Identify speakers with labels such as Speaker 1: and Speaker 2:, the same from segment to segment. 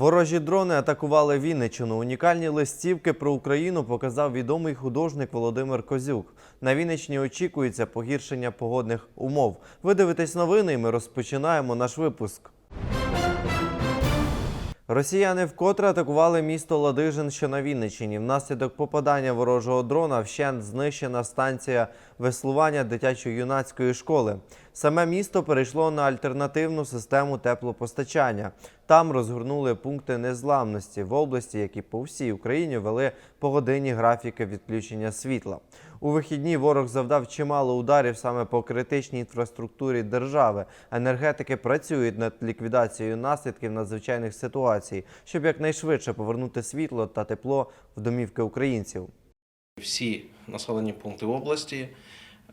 Speaker 1: Ворожі дрони атакували Вінничину. Унікальні листівки про Україну показав відомий художник Володимир Козюк. На Вінничні очікується погіршення погодних умов. Ви дивитесь новини, і ми розпочинаємо наш випуск. Росіяни вкотре атакували місто Ладижин, що на Вінниччині. Внаслідок попадання ворожого дрона вщент знищена станція веслування дитячо-юнацької школи. Саме місто перейшло на альтернативну систему теплопостачання. Там розгорнули пункти незламності в області, які по всій Україні вели погодинні графіки відключення світла. У вихідні ворог завдав чимало ударів саме по критичній інфраструктурі держави. Енергетики працюють над ліквідацією наслідків надзвичайних ситуацій, щоб якнайшвидше повернути світло та тепло в домівки українців.
Speaker 2: Всі населені пункти області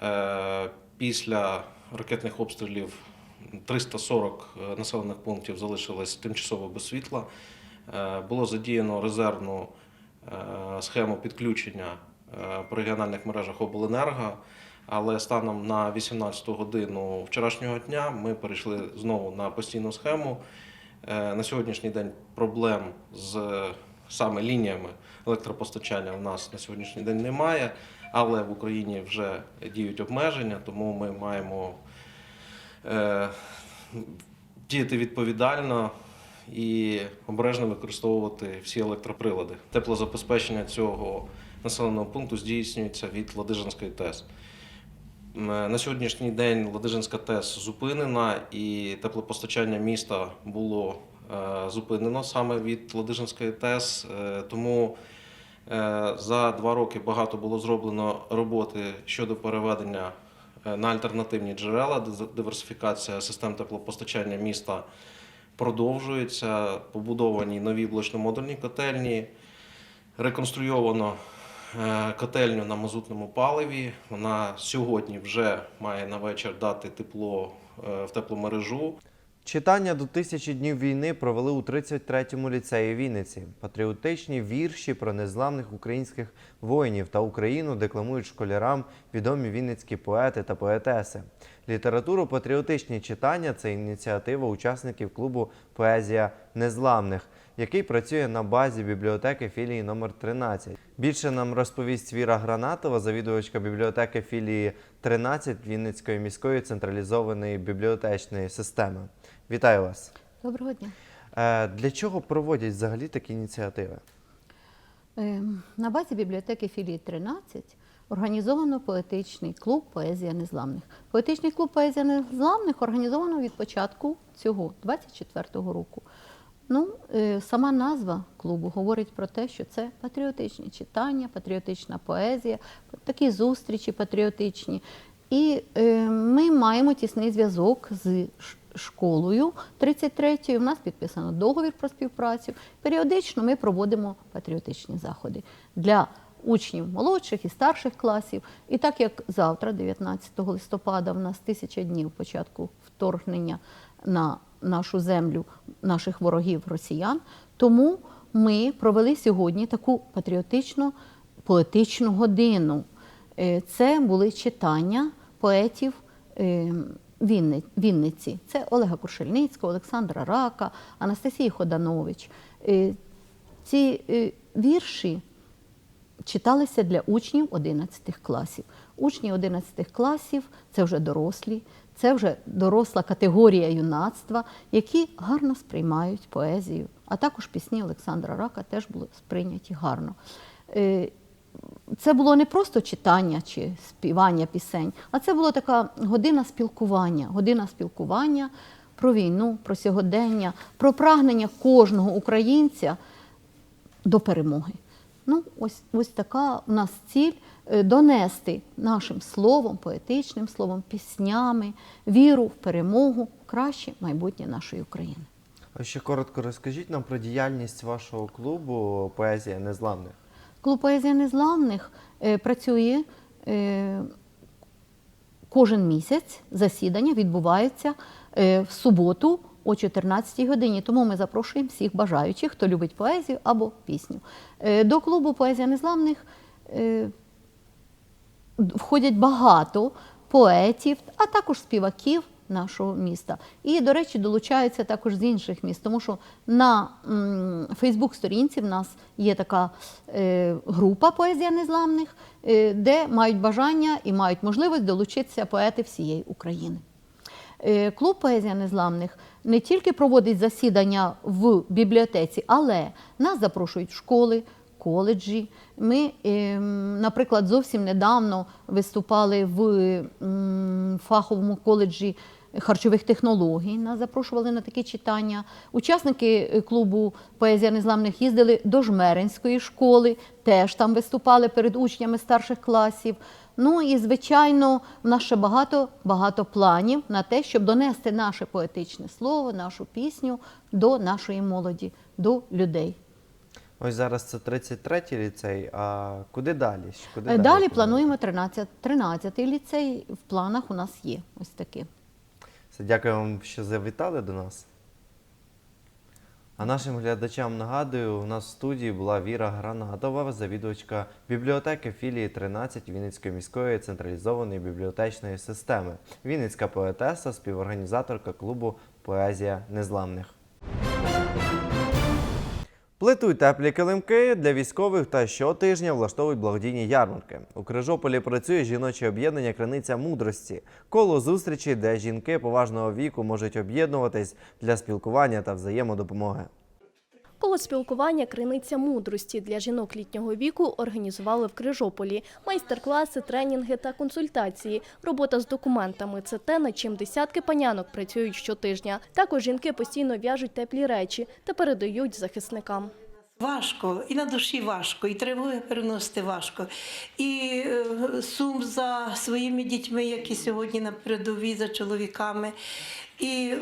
Speaker 2: е, після ракетних обстрілів 340 населених пунктів залишилось тимчасово без світла. Е, Було задіяно резервну е, схему підключення е, по регіональних мережах обленерго. Але станом на 18 годину вчорашнього дня ми перейшли знову на постійну схему. Е, На сьогоднішній день проблем з саме лініями електропостачання в нас на сьогоднішній день немає, але в Україні вже діють обмеження, тому ми маємо е, діяти відповідально і обережно використовувати всі електроприлади. Теплозабезпечення цього населеного пункту здійснюється від Ладижинської ТЕС. На сьогоднішній день Ладижинська ТЕС зупинена і теплопостачання міста було е, зупинено саме від Ладижинської ТЕС. Е, Тому е, за два роки багато було зроблено роботи щодо переведення е, на альтернативні джерела. Диверсифікація систем теплопостачання міста продовжується. Побудовані нові блочно-модульні котельні. Реконструйовано е, котельню на мазутному паливі. Вона сьогодні вже має на вечір дати тепло е, в тепломережу.
Speaker 1: Читання до тисячі днів війни провели у 33-му ліцеї Вінниці. Патріотичні вірші про незламних українських воїнів та Україну декламують школярам відомі вінницькі поети та поетеси. Літературу патріотичні читання це ініціатива учасників клубу Поезія незламних, який працює на базі бібліотеки філії номер 13. Більше нам розповість Віра Гранатова, завідувачка бібліотеки філії 13 Вінницької міської централізованої бібліотечної системи. Вітаю вас.
Speaker 3: Доброго дня.
Speaker 1: Е, Для чого проводять взагалі такі ініціативи?
Speaker 3: Ем, На базі бібліотеки філії 13 організовано поетичний клуб Поезія незламних. Поетичний клуб Поезія незламних організовано від початку цього 24-го року. Ну, е, сама назва клубу говорить про те, що це патріотичні читання, патріотична поезія, такі зустрічі патріотичні. І е, ми маємо тісний зв'язок з школою 33-ю. У нас підписано договір про співпрацю. Періодично ми проводимо патріотичні заходи для учнів молодших і старших класів. І так як завтра, 19 листопада, в нас тисяча днів початку вторгнення на нашу землю наших ворогів росіян, тому ми провели сьогодні таку патріотичну поетичну годину. Е, Це були читання поетів е, Вінниці. Це Олега Куршельницького, Олександра Рака, Анастасії Ходанович. Е, Ці вірші читалися для учнів 11 класів. Учні 11 класів це вже дорослі, це вже доросла категорія юнацтва, які гарно сприймають поезію. А також пісні Олександра Рака теж були сприйняті гарно. Е, Це було не просто читання чи співання пісень, а це була така година спілкування, година спілкування про війну, про сьогодення, про прагнення кожного українця до перемоги. Ну, ось, ось така у нас ціль е, донести нашим словом, поетичним словом, піснями, віру в перемогу, в краще майбутнє нашої України.
Speaker 1: А ще коротко розкажіть нам про діяльність вашого клубу Поезія незламних.
Speaker 3: Клуб поезія незламних е, працює е, кожен місяць. Засідання відбуваються е, в суботу о 14 годині. Тому ми запрошуємо всіх бажаючих, хто любить поезію або пісню. Е, до клубу поезія незламних е, входять багато поетів, а також співаків нашого міста. І, до речі, долучаються також з інших міст, тому що на Фейсбук-сторінці в нас є така е, група поезія незламних, де мають бажання і мають можливість долучитися поети всієї України. Клуб поезія незламних не тільки проводить засідання в бібліотеці, але нас запрошують в школи, коледжі. Ми, ем, наприклад, зовсім недавно виступали в фаховому коледжі харчових технологій. Нас запрошували на такі читання. Учасники е, клубу поезія незламних їздили до Жмеринської школи, теж там виступали перед учнями старших класів. Ну і звичайно, в нас ще багато багато планів на те, щоб донести наше поетичне слово, нашу пісню до нашої молоді, до людей.
Speaker 1: Ось зараз це 33-й ліцей. А куди далі? Куди
Speaker 3: Е, Далі плануємо 13, 13 ліцей. В планах у нас є ось.
Speaker 1: Все, Дякую вам, що завітали до нас. А нашим глядачам нагадую, у нас в студії була Віра Гранатова, завідувачка бібліотеки філії 13 Вінницької міської централізованої бібліотечної системи. Вінницька поетеса, співорганізаторка клубу Поезія незламних. Плетуть теплі килимки для військових та щотижня влаштовують благодійні ярмарки. У Крижополі працює жіноче об'єднання Криниця мудрості. Коло зустрічі, де жінки поважного віку можуть об'єднуватись для спілкування та взаємодопомоги.
Speaker 4: Коло спілкування Криниця мудрості для жінок літнього віку організували в Крижополі. Майстер-класи, тренінги та консультації. Робота з документами це те, над чим десятки панянок працюють щотижня. Також жінки постійно в'яжуть теплі речі та передають захисникам.
Speaker 5: Важко, і на душі важко, і тривоги переносити важко. І е, сум за своїми дітьми, які сьогодні на передовій, за чоловіками. І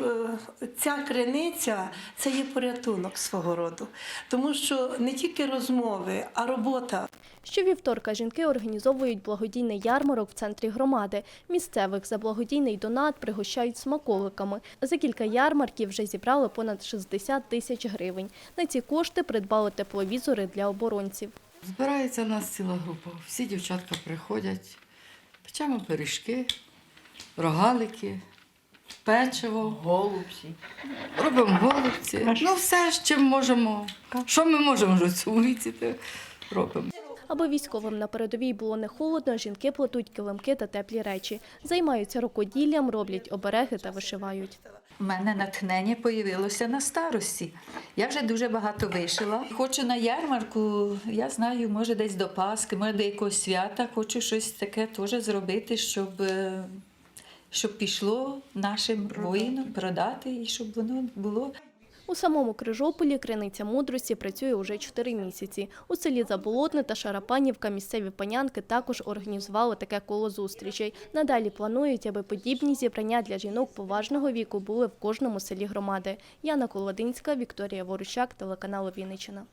Speaker 5: е, ця криниця це є порятунок свого роду. Тому що не тільки розмови, а робота.
Speaker 4: Щовівторка жінки організовують благодійний ярмарок в центрі громади. Місцевих за благодійний донат пригощають смаколиками. За кілька ярмарків вже зібрали понад 60 тисяч гривень. На ці кошти придбали тепловізори для оборонців.
Speaker 6: Збирається в нас ціла група. Всі дівчатка приходять, печемо пиріжки, рогалики, печиво, голубці. Робимо голубці. Ну, все, з чим можемо. Що ми можемо вже в цьому віці, то робимо.
Speaker 4: Аби військовим на передовій було не холодно, жінки плетуть килимки та теплі речі. Займаються рукоділлям, роблять обереги та вишивають.
Speaker 7: У мене натхнення появилося на старості. Я вже дуже багато вишила. Хочу на ярмарку, я знаю, може десь до Пасхи, може до якогось свята. Хочу щось таке теж зробити, щоб, е, щоб пішло нашим воїнам продати і щоб воно було.
Speaker 4: У самому Крижополі Криниця мудрості працює уже 4 місяці. У селі Заболотне та Шарапанівка місцеві панянки також організували таке коло зустрічей. Надалі планують, аби подібні зібрання для жінок поважного віку були в кожному селі громади. Яна Колодинська, Вікторія Ворущак, телеканал Вінниччина.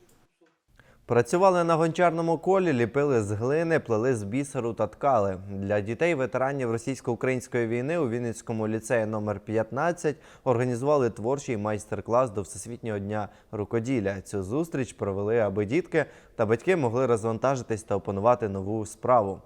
Speaker 1: Працювали на гончарному колі, ліпили з глини, плели з бісеру та ткали. Для дітей ветеранів російсько-української війни у Вінницькому ліцеї номер 15 організували творчий майстер-клас до Всесвітнього дня рукоділля. Цю зустріч провели, аби дітки та батьки могли розвантажитись та опанувати нову справу.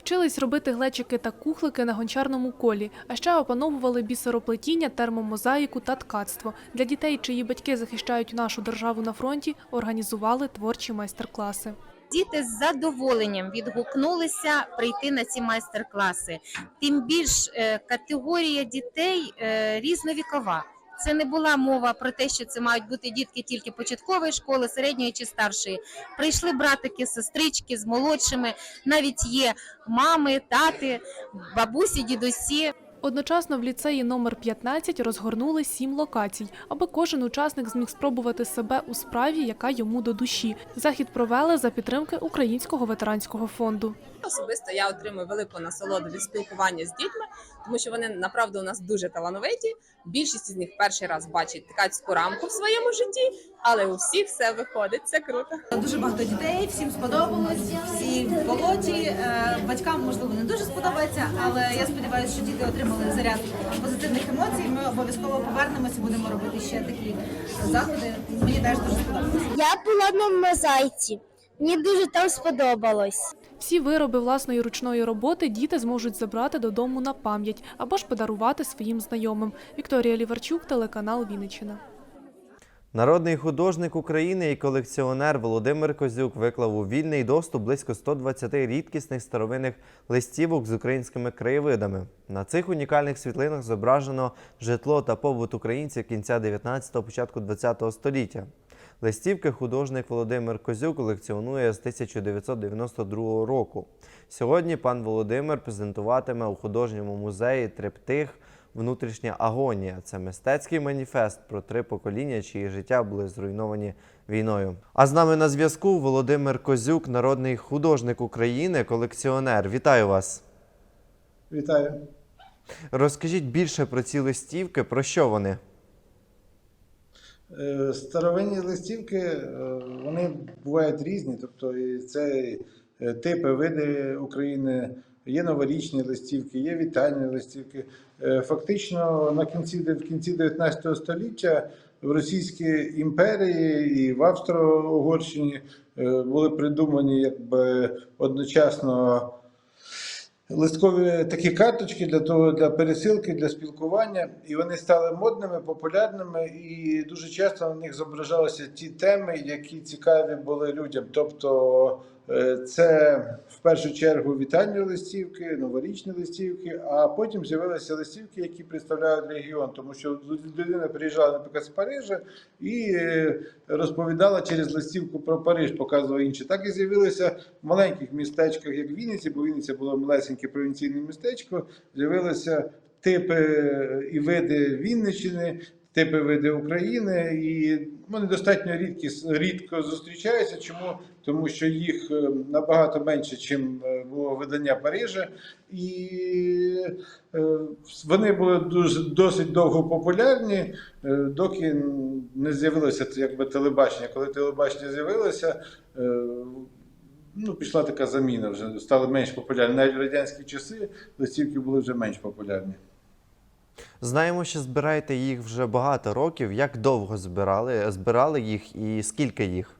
Speaker 8: Вчились робити глечики та кухлики на гончарному колі, а ще опановували бісероплетіння, термомозаїку та ткацтво. Для дітей, чиї батьки захищають нашу державу на фронті, організували творчі майстер-класи.
Speaker 9: Діти з задоволенням відгукнулися прийти на ці майстер-класи. Тим більш е, категорія дітей е, різновікова. Це не була мова про те, що це мають бути дітки тільки початкової школи, середньої чи старшої. Прийшли братики, сестрички з молодшими. Навіть є мами, тати, бабусі, дідусі.
Speaker 8: Одночасно в ліцеї номер 15 розгорнули сім локацій, аби кожен учасник зміг спробувати себе у справі, яка йому до душі. Захід провели за підтримки Українського ветеранського фонду.
Speaker 10: Особисто я отримую велику насолоду від спілкування з дітьми, тому що вони направду у нас дуже талановиті. Більшість з них перший раз бачить ткацьку рамку в своєму житті, але у всіх все виходить. Це круто.
Speaker 11: Дуже багато дітей, всім сподобалось, всі в болоті. Е, Батькам можливо не дуже сподобається, але я сподіваюся, що діти отримали заряд позитивних емоцій. Ми обов'язково повернемося, будемо робити ще такі заходи. Мені теж дуже сподобалось.
Speaker 12: Я була на мозаїці.
Speaker 9: Мені дуже там сподобалось.
Speaker 8: Всі вироби власної ручної роботи діти зможуть забрати додому на пам'ять або ж подарувати своїм знайомим. Вікторія Ліварчук, телеканал Вінниччина.
Speaker 1: Народний художник України і колекціонер Володимир Козюк виклав у вільний доступ близько 120 рідкісних старовинних листівок з українськими краєвидами. На цих унікальних світлинах зображено житло та побут українців кінця 19-го, початку 20-го століття. Листівки художник Володимир Козюк колекціонує з 1992 року. Сьогодні пан Володимир презентуватиме у художньому музеї триптих Внутрішня агонія це мистецький маніфест про три покоління, чиї життя були зруйновані війною. А з нами на зв'язку Володимир Козюк, народний художник України, колекціонер. Вітаю вас!
Speaker 12: Вітаю.
Speaker 1: Розкажіть більше про ці листівки, про що вони?
Speaker 12: Е, Старовинні листівки е, вони бувають різні, тобто це е, типи, види України, є новорічні листівки, є вітальні листівки. Фактично на кінці в кінці 19 століття в Російській імперії і в Австро-Угорщині були придумані якби одночасно. Листкові такі карточки для того для пересилки, для спілкування, і вони стали модними, популярними, і дуже часто на них зображалися ті теми, які цікаві були людям. Тобто це в першу чергу вітальні листівки, новорічні листівки, а потім з'явилися листівки, які представляють регіон, тому що людина приїжджала, наприклад, з Парижа і е, розповідала через листівку про Париж, показувала інші. Так і з'явилися в маленьких містечках, як Вінниці, бо Вінниця було малесеньке провінційне містечко. З'явилися типи і види Вінниччини, типи види України, і вони достатньо рідкі, рідко зустрічаються. Чому? Тому що їх е, набагато менше, ніж було видання Парижа, і е, вони були досить довго популярні, е, доки не з'явилося якби телебачення. Коли телебачення з'явилося, е, ну, пішла така заміна, вже стали менш популярні. Навіть в радянські часи листівки були вже менш популярні.
Speaker 1: Знаємо, що збираєте їх вже багато років. Як довго збирали? Збирали їх і скільки їх?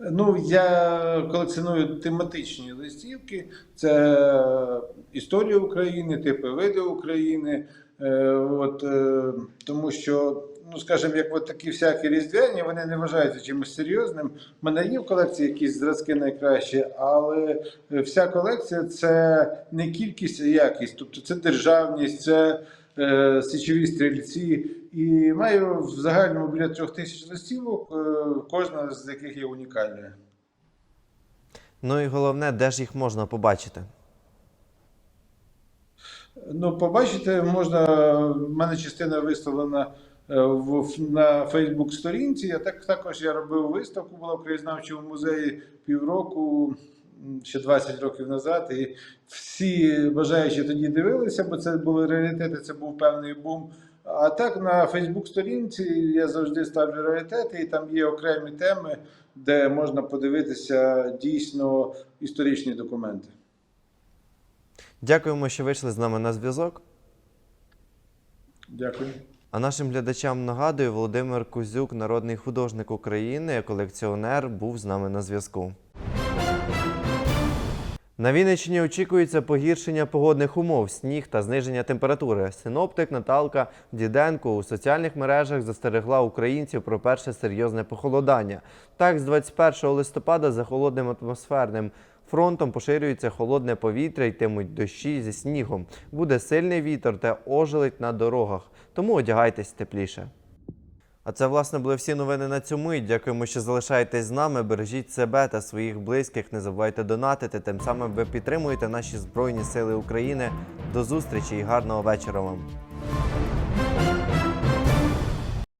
Speaker 12: Ну, я колекціоную тематичні листівки. Це історія України, типи види України. Е, от, е, тому що, ну скажімо, як от такі всякі різдвяні, вони не вважаються чимось серйозним. У мене є в колекції якісь зразки найкращі, але вся колекція це не кількість, а якість. Тобто це державність, це е, січові стрільці. І маю в загальному біля трьох тисяч листівок, е, кожна з яких є унікальною.
Speaker 1: Ну і головне, де ж їх можна побачити?
Speaker 12: Ну, побачите, можна, в мене частина виставлена е, в, в- на Фейсбук-сторінці. А так також я робив виставку, була в краєзнавчому музеї півроку, ще 20 років назад. І всі бажаючі тоді дивилися, бо це були раритети, це був певний бум. А так на Фейсбук-сторінці я завжди ставлю раритети, і там є окремі теми, де можна подивитися дійсно історичні документи.
Speaker 1: Дякуємо, що вийшли з нами на зв'язок.
Speaker 12: Дякую.
Speaker 1: А нашим глядачам нагадую, Володимир Кузюк, народний художник України, колекціонер, був з нами на зв'язку. На Вінниччині очікується погіршення погодних умов, сніг та зниження температури. Синоптик Наталка Діденко у соціальних мережах застерегла українців про перше серйозне похолодання. Так, з 21 листопада за холодним атмосферним фронтом поширюється холодне повітря, йтимуть дощі зі снігом. Буде сильний вітер та ожеледь на дорогах. Тому одягайтесь тепліше. А це, власне, були всі новини на цю мить. Дякуємо, що залишаєтесь з нами. Бережіть себе та своїх близьких. Не забувайте донатити. Тим самим ви підтримуєте наші Збройні Сили України. До зустрічі і гарного вечора вам.